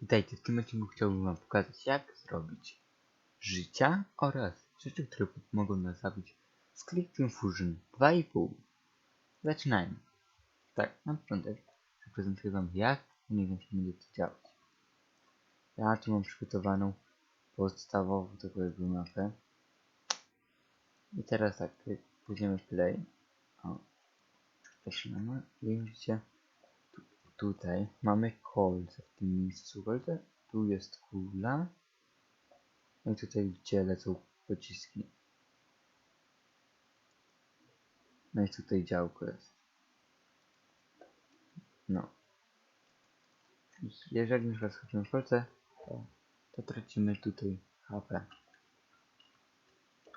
Witajcie, w tym odcinku chciałbym wam pokazać jak zrobić życia oraz rzeczy, które mogą nas zabić z Click Fusion 2.5. Zaczynajmy. Tak, na początek zaprezentuję wam jak mniej więcej będzie to działać. Ja tu mam przygotowaną podstawową taką jakby mapę. I teraz tak, pójdziemy play. O, zaczynamy i widzicie tutaj mamy kolce w tym miejscu kolce. Tu jest kula. No i tutaj gdzie lecą pociski. No i tutaj działko jest. No. Jeżeli już raz chodzimy w kolce, to, to tracimy tutaj HP.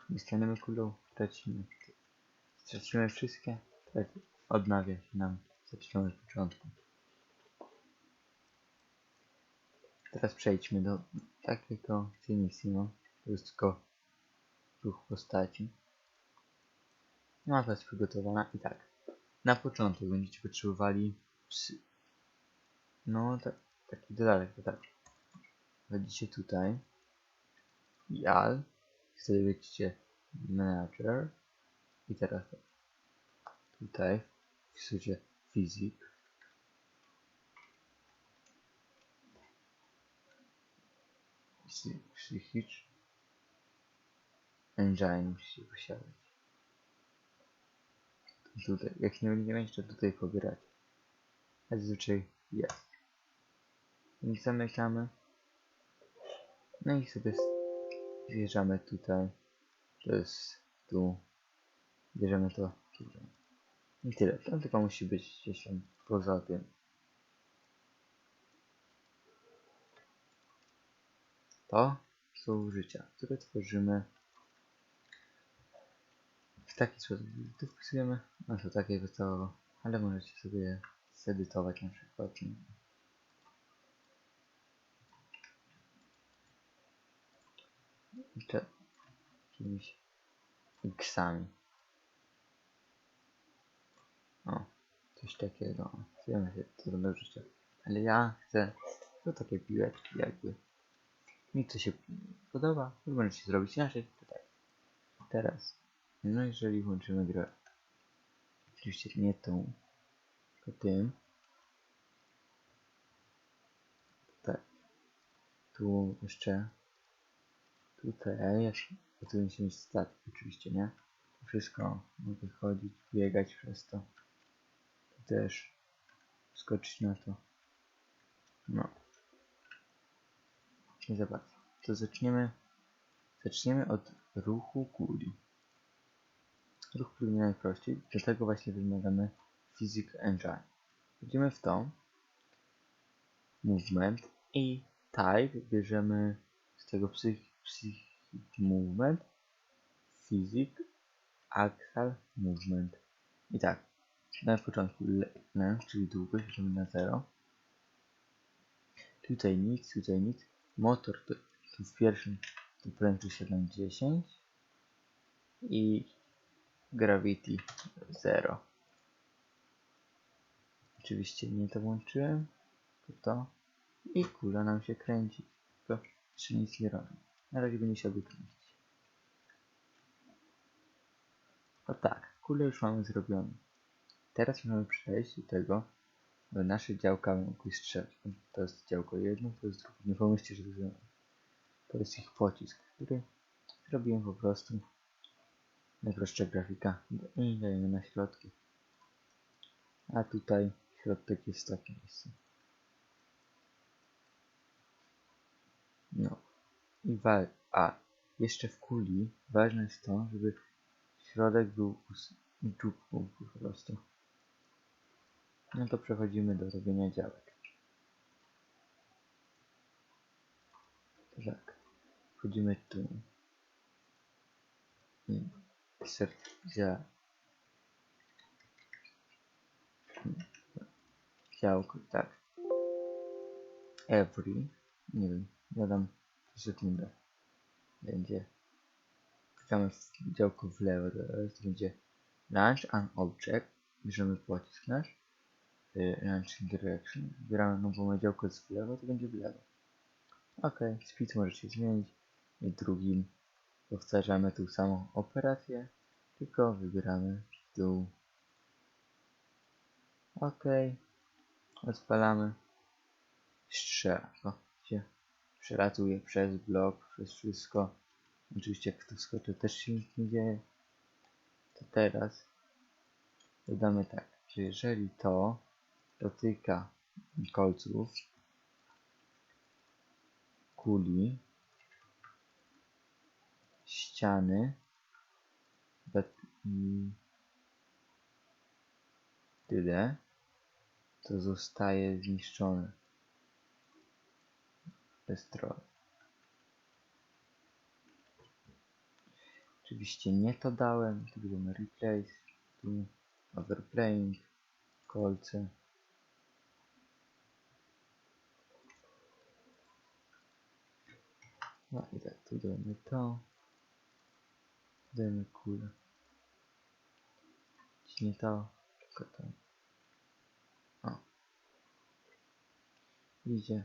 Nie staniemy kulą, tracimy. Stracimy wszystkie, traci, odnawia się nam. Zaczynamy od początku. Teraz przejdźmy do takiego finissimo. To jest tylko ruch postaci. Mapa jest przygotowana i tak. Na początek będziecie potrzebowali psy. No, tak, taki dodatek, to tak. Wchodzicie tutaj. I al. Wtedy będziecie manager. I teraz tak. Tutaj wpisujecie fizik. Psychicz. Engine musicie posiadać. Tutaj, jak nie będzie mieć, to tutaj pobierać. A zazwyczaj jest. Więc zamykamy. No i sobie zjeżdżamy tutaj. To jest tu. Bierzemy to tutaj. I tyle. Tam tylko musi być gdzieś tam poza tym. To są życia, które tworzymy w taki sposób. Tu wpisujemy, no to takiego całego, ale możecie sobie zedytować na przykład. Jeszcze jakimiś xami. O, coś takiego. Wiemy się, to do życia. Ale ja chcę to takie piłeczki jakby. Mi co się podoba, to możecie zrobić inaczej. Tutaj. Teraz. No jeżeli włączymy grę. Oczywiście nie tą, tylko tym. Tak. Tu jeszcze. Tutaj jeszcze. Tu musimy mieć statyk oczywiście, nie? To wszystko mogę chodzić, biegać przez to. Tu też skoczyć na to. No. I zobacz. To zaczniemy. Zaczniemy od ruchu kuli. Ruch kuli najprościej. Do tego właśnie wymagamy Physics Engine. Wchodzimy w to. Movement i type bierzemy z tego psych, movement, physics, axial movement. I tak, na początku length, czyli długość, bierzemy na 0. Tutaj nic, tutaj nic. Motor w pierwszym to prędkość 710 i gravity 0. Oczywiście nie to włączyłem, to to i kula nam się kręci, tylko jeszcze nic nie robi. Na razie będzie się wykręcić. O tak, kulę już mamy zrobione. Teraz możemy przejść do tego, nasze działka mogły strzelać. To jest działko jedno, to jest drugie. Nie pomyślcie, że to jest, ich pocisk, który zrobiłem po prostu najprostsza grafika dajemy na środki. A tutaj środek jest w takim miejscu. No. I wa a jeszcze w kuli ważne jest to, żeby środek był dzióbką po prostu. No to przechodzimy do robienia działek. Tak. Wchodzimy tu. I serca. Działko, tak. Every. Nie wiem, ja dam sekundę. Będzie. Klikamy w działko w lewo, to będzie Launch an Object. Bierzemy pocisk nasz. Launch Direction. Wybieramy nową działko z w lewo, to będzie w lewo. Ok, speed możecie zmienić. I drugim powtarzamy tą samą operację, tylko wybieramy dół. Ok, odpalamy. Strzela. O, się przelatuje przez blok, przez wszystko. Oczywiście jak to skoczy też się nic nie dzieje. To teraz dodamy tak, że jeżeli to dotyka kolców kuli ściany bet- mm, tyle to zostaje zniszczone. Destroy oczywiście nie to dałem tu będziemy replace tu overplaying kolce no i tak tu dajemy to. Dajemy kulę Czy nie to tylko to. O. Idzie.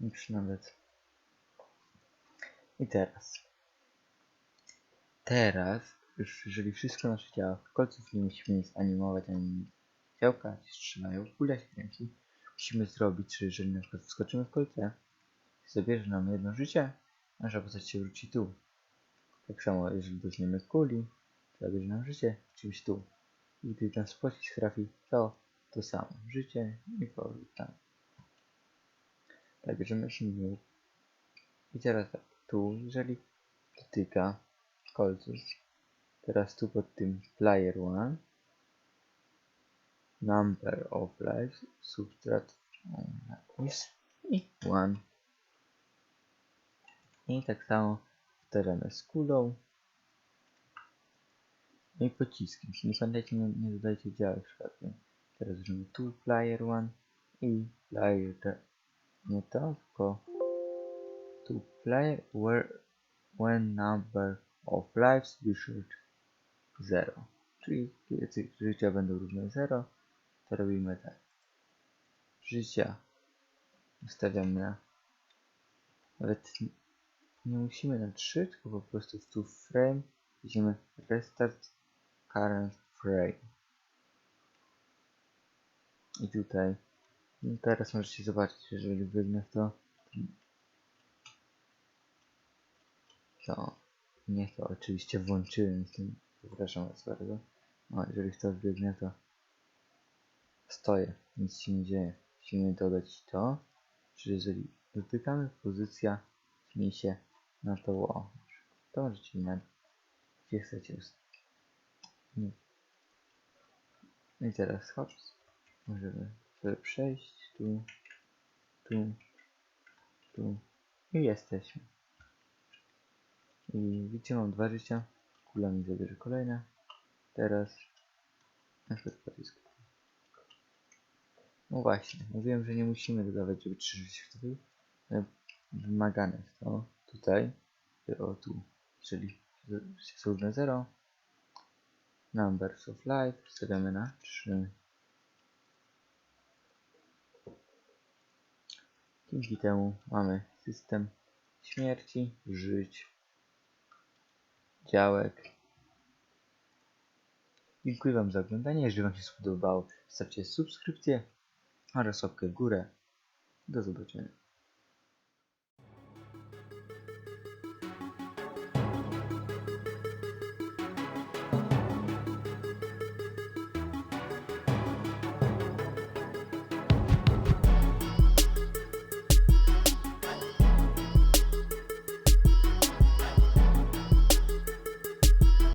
Już nawet. I teraz. Teraz już jeżeli wszystko nasze ciało kolców nie musimy nic animować ani działka się strzelają kule się kręci musimy zrobić, że jeżeli na przykład wskoczymy w kolce zabierze nam jedno życie, nasza postać się wróci tu. Tak samo, jeżeli dotkniemy kuli, to zabierze nam życie, wrócimy tu. I gdy ten pocisk trafi, to to samo. Życie i powrót tam. Tak, bierzemy silnik. I teraz tak, tu, jeżeli dotyka kolców, teraz tu pod tym player one, number of lives, subtract i one. I tak samo powtarzamy z kulą. No i pociskiem. Nie pamiętajcie, nie, nie dodajcie działek przypadkiem. Teraz zrobimy tu player one i player te, nie to, tylko tu player where when number of lives short 0. Czyli kiedy życia będą równe 0, to robimy tak. Życia ustawiamy na nawet nie musimy na 3, tylko po prostu w tu frame widzimy restart current frame. I tutaj no teraz możecie zobaczyć, jeżeli wygnę to to nie to oczywiście włączyłem tym, przepraszam was bardzo. No, jeżeli to wbiegnę, to stoję, nic się nie dzieje. Musimy dodać to, że jeżeli dotykamy pozycja śmieje się na to o. To możecie na gdzie chcecie ust- nie. No i teraz hops. Możemy sobie przejść tu, tu, tu i jesteśmy. I widzicie, mam dwa życia. Kula mi zabierze kolejne. Teraz na przykład pocisk. No właśnie, mówiłem, że nie musimy dodawać, żeby trzy życia wtedy. Wymagane jest to tutaj, o tu, czyli równe 0. Numbers of life stawiamy na 3. Dzięki temu mamy system śmierci, żyć, działek. Dziękuję Wam za oglądanie. Jeżeli Wam się spodobało, zostawcie subskrypcję oraz łapkę w górę. Do zobaczenia.